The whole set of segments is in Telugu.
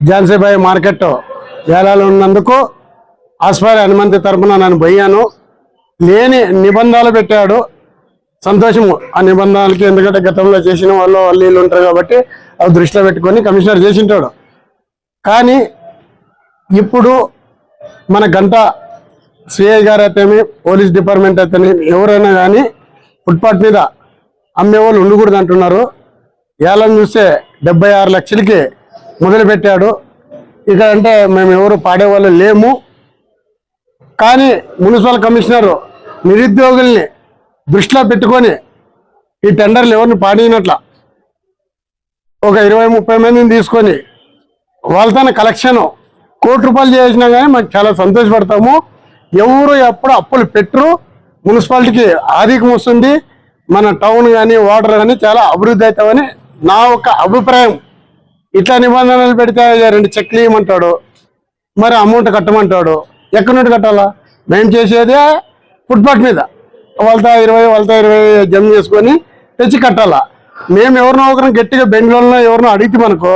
ఝాన్సీబాయి మార్కెట్ వేలాలు ఉన్నందుకు ఆస్పారి హనుమంతి తరఫున నన్ను పోయాను. లేని నిబంధనలు పెట్టాడు. సంతోషము ఆ నిబంధనలకి ఎందుకంటే గతంలో చేసిన వాళ్ళు వాళ్ళు వీళ్ళు ఉంటారు కాబట్టి అవి దృష్టిలో పెట్టుకొని కమిషనర్ చేసింటాడు. కానీ ఇప్పుడు మన గంట సిఐ గారు అయితేమి పోలీస్ డిపార్ట్మెంట్ అయితేనే ఎవరైనా కానీ ఫుట్పాత్ మీద అమ్మేవాళ్ళు ఉండకూడదు అంటున్నారు. ఏళ్ళని చూస్తే డెబ్బై ఆరు లక్షలకి మొదలుపెట్టాడు. ఇక్కడ అంటే మేము ఎవరు పాడేవాళ్ళు లేము. కానీ మున్సిపల్ కమిషనర్ నిరుద్యోగుల్ని దృష్టిలో పెట్టుకొని ఈ టెండర్లు ఎవరిని పాడినట్ల ఒక ఇరవై ముప్పై మందిని తీసుకొని వాళ్ళతో కలెక్షన్ కోటి రూపాయలు చేసినా కానీ మాకు చాలా సంతోషపడతాము. ఎవరు ఎప్పుడు అప్పులు పెట్టరు. మున్సిపాలిటీకి ఆధికం వస్తుంది. మన టౌన్ కానీ వాటర్ కానీ చాలా అభివృద్ధి అవుతామని నా ఒక అభిప్రాయం. ఇట్లా నిబంధనలు పెడితే రెండు చెక్లు ఇవ్వమంటాడు. మరి అమౌంట్ కట్టమంటాడు. ఎక్కడి నుండి కట్టాలా? మేము చేసేదే ఫుట్పాత్ మీద. వాళ్ళతో ఇరవై వాళ్ళతో ఇరవై జమ చేసుకొని తెచ్చి కట్టాలా? మేము ఎవరినో ఒకరిని గట్టిగా బెంగళూరులో ఎవరినో అడిగితే మనకో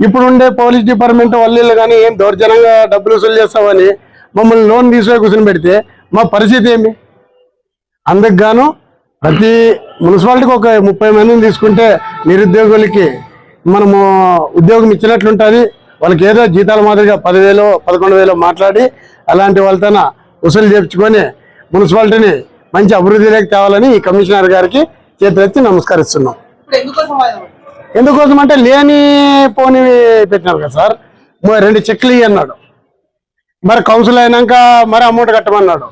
ఇప్పుడు ఉండే పోలీస్ డిపార్ట్మెంట్ వాళ్ళు కానీ ఏం దౌర్జన్యంగా డబ్బులు వసూలు చేస్తామని మమ్మల్ని లోన్ తీసుకొని కూర్చొని పెడితే మా పరిస్థితి ఏమి? అందుకు గాను ప్రతి మున్సిపాలిటీకి ఒక ముప్పై మందిని తీసుకుంటే నిరుద్యోగులకి మనము ఉద్యోగం ఇచ్చినట్లుంటుంది. వాళ్ళకి ఏదో జీతాల మాదిరిగా పదివేలు పదకొండు వేలు మాట్లాడి అలాంటి వాళ్ళతో వసూలు చేర్చుకొని మున్సిపాలిటీని మంచి అభివృద్ధిలోకి తేవాలని ఈ కమిషనర్ గారికి చేతులెత్తి నమస్కరిస్తున్నాం. ఎందుకోసం అంటే లేని పోని పెట్టినారు కదా సార్. రెండు చెక్లు ఇయ్యి అన్నాడు మరి కౌన్సిల్ అయినాక మరి అమౌంట్ కట్టమన్నాడు.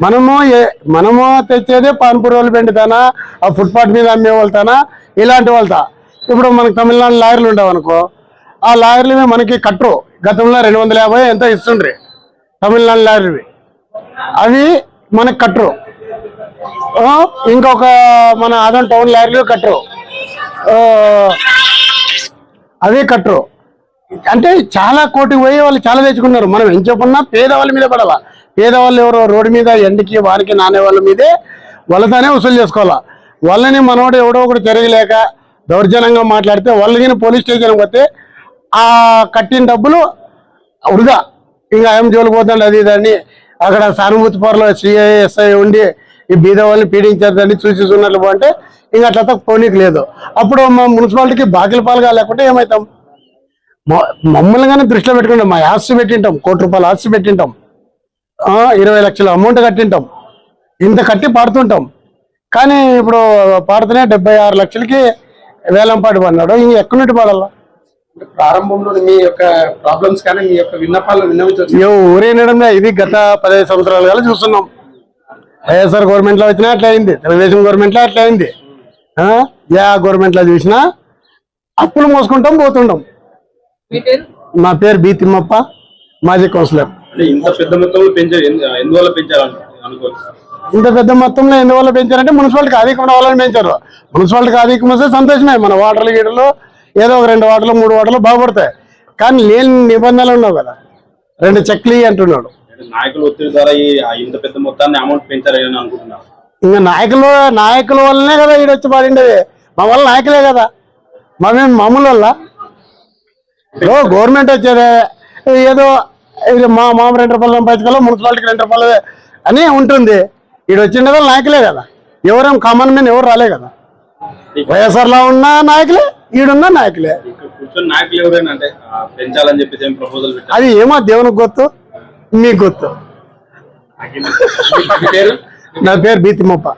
మనము ఏ- మనము తెచ్చేదే పాన్పూర్ వాళ్ళు పెండుతానా ఆ ఫుట్పాత్ మీద అమ్మే వాళ్ళతానా ఇలాంటి వాళ్ళతా. ఇప్పుడు మనకు తమిళనాడు లాయర్లు ఉండవు అనుకో ఆ లాయర్లు మనకి కట్టరు గతంలో రెండు వందల యాభై ఎంతో ఇస్తుండ్రి? తమిళనాడు లాయర్వి అవి మనకి కట్టరు ఇంకొక మన అదం టౌన్ లాయర్లు కట్టరు అవి కట్టరు అంటే చాలా కోటి పోయి వాళ్ళు చాలా తెచ్చుకున్నారు. మనం ఏం చెప్పున్నా పేదవాళ్ళ మీద పడాలా? పేదవాళ్ళు ఎవరో రోడ్డు మీద ఎండకి వారికి నానే వాళ్ళ మీదే వాళ్ళతోనే వసూలు చేసుకోవాలా? వాళ్ళని మనవాడు ఎవడో ఒకటి తిరగలేక దౌర్జన్యంగా మాట్లాడితే వాళ్ళని పోలీస్ స్టేషన్కి పోతే ఆ కట్టిన డబ్బులు వృధా. ఇంకా ఏం జోలికి పోతాడు అది దాన్ని అక్కడ సానుభూతి పొరలో సిఐ ఎస్ఐ ఉండి ఈ బీద వాళ్ళని పీడించేదని చూసి చూసినట్లు పోంటే ఇంకా అట్లా పోనీకి లేదు. అప్పుడు మా మున్సిపాలిటీకి బాకీల పాలుగా లేకుంటే ఏమవుతాం మ- మమ్మల్ని కానీ దృష్టిలో పెట్టుకుంటాం. మా ఆస్తి పెట్టింటాం. కోటి రూపాయలు ఆస్తి పెట్టింటాం. ఇరవై లక్షల అమౌంట్ కట్టింటాం. ఇంత కట్టి పాడుతుంటాం. కానీ ఇప్పుడు పాడుతూనే డెబ్బై ఆరు లక్షలకి వేలం పాటు పడినాడు ఇంక ఎక్కడి నుండి పాడాలా ప్రారంభంలో మీ యొక్క ప్రాబ్లమ్స్ కానీ మీ యొక్క విన్నపాలు విన్నవించవచ్చు ఊరేనడం ఇది గత పదిహేను సంవత్సరాలుగా చూస్తున్నాం. వైఎస్ఆర్ గవర్నమెంట్లో వచ్చినా అట్లా అయింది. తెలుగుదేశం గవర్నమెంట్లో అట్లా అయింది. ఆ? ఏ గవర్నమెంట్లో చూసినా అప్పులు మోసుకుంటాం పోతుంటాం. మీ పేరు? నా పేరు బి తిమ్మప్ప మాజీ కౌన్సిలర్. ఇంత పెద్ద మొత్తంలో పెంచారు. ఎందు- ఎందువల్ల పెంచారు అను- అనుకోవచ్చు? ఇంత పెద్ద మొత్తంలో ఎందువల్ల పెంచారంటే మున్సిపాలిటీకి ఆధికం రావాలని పెంచారు. మున్సిపాలిటీకి ఆధికం వస్తే సంతోషమే. మన వాటర్లు గీటలు ఏదో ఒక రెండు వాటర్లు మూడు వాటర్లు బాగుపడతాయి. కానీ లేని నిబంధనలు ఉన్నావు కదా. రెండు చెక్లు అంటున్నాడు. అంటే నాయకుల ఒత్తిడి ద్వారా ఈ ఆ ఇంత పెద్ద మొత్తాన్ని అమౌంట్ పెంచారని అనుకుంటున్నారు ఇంకా నాయకులు నాయకుల వల్లనే కదా ఈడొచ్చి పాడిండేది. మా వల్ల నాయకులే కదా. మేమేం మామూలు వల్ల గవర్నమెంట్ వచ్చేదే. ఏదో ఇది మా మామ రెండు రూపాయలు సంపాదించుకోవాలి మున్సిపాలిటీకి రెండు రూపాయలు అని ఉంటుంది. ఈడు వచ్చిండే వాళ్ళు నాయకులే కదా. ఎవరేం కామన్ మ్యాన్ ఎవరు రాలే కదా. వైఎస్ఆర్లో ఉన్న నాయకులే ఈడున్న నాయకులే. అది ఏమో దేవునికి గుర్తు మీకు గుర్తు నా పేరు బీతిమప్ప